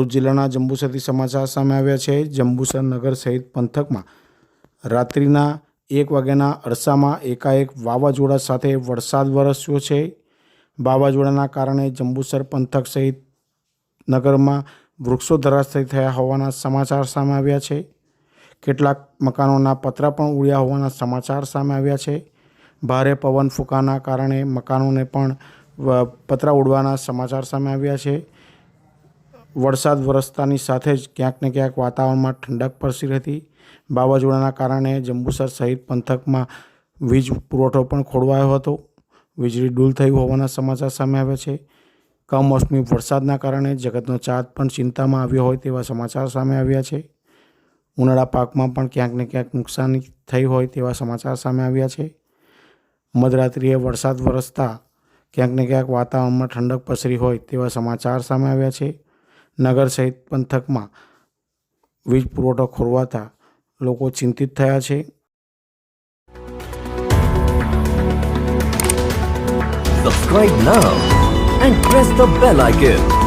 જિલ્લાના જંબુસરથી સમાચાર સામે આવ્યા છે. જંબુસર નગર સહિત પંથકમાં રાત્રિના એક વાગ્યાના અરસામાં એકાએક વાવાઝોડા સાથે વરસાદ વરસ્યો છે. વાવાઝોડાના કારણે જંબુસર પંથક સહિત નગરમાં વૃક્ષો ધરાશયી થયા હોવાના સમાચાર સામે આવ્યા છે. કેટલાક મકાનોના પતરા પણ ઉડ્યા હોવાના સમાચાર સામે આવ્યા છે. ભારે પવન ફૂંકાના કારણે મકાનોને પણ પતરા ઉડવાના સમાચાર સામે આવ્યા છે. વરસાદ વરસતાની સાથે જ ક્યાંક ને ક્યાંક વાતાવરણમાં ઠંડક પરસી હતી વાવાઝોડાના કારણે જંબુસર સહિત પંથકમાં વીજ પુરવઠો પણ ખોરવાયો હતો. વીજળી ડૂલ થઈ હોવાના સમાચાર સામે આવ્યા છે. કમોસમી વરસાદના કારણે જગતનો ચાંદ પણ ચિંતામાં આવ્યો હોય તેવા સમાચાર સામે આવ્યા છે. ઉનાળા પાકમાં પણ ક્યાંક ને ક્યાંક નુકસાની થઈ હોય તેવા સમાચાર સામે આવ્યા છે. મધરાત્રિએ વરસાદ વરસતા ક્યાંક ને ક્યાંક વાતાવરણમાં ઠંડક પસરી હોય તેવા સમાચાર સામે આવ્યા છે. નગર સહિત પંથકમાં વીજ પુરવઠો ખોરવાતા લોકો ચિંતિત થયા છે Subscribe now and press the bell icon.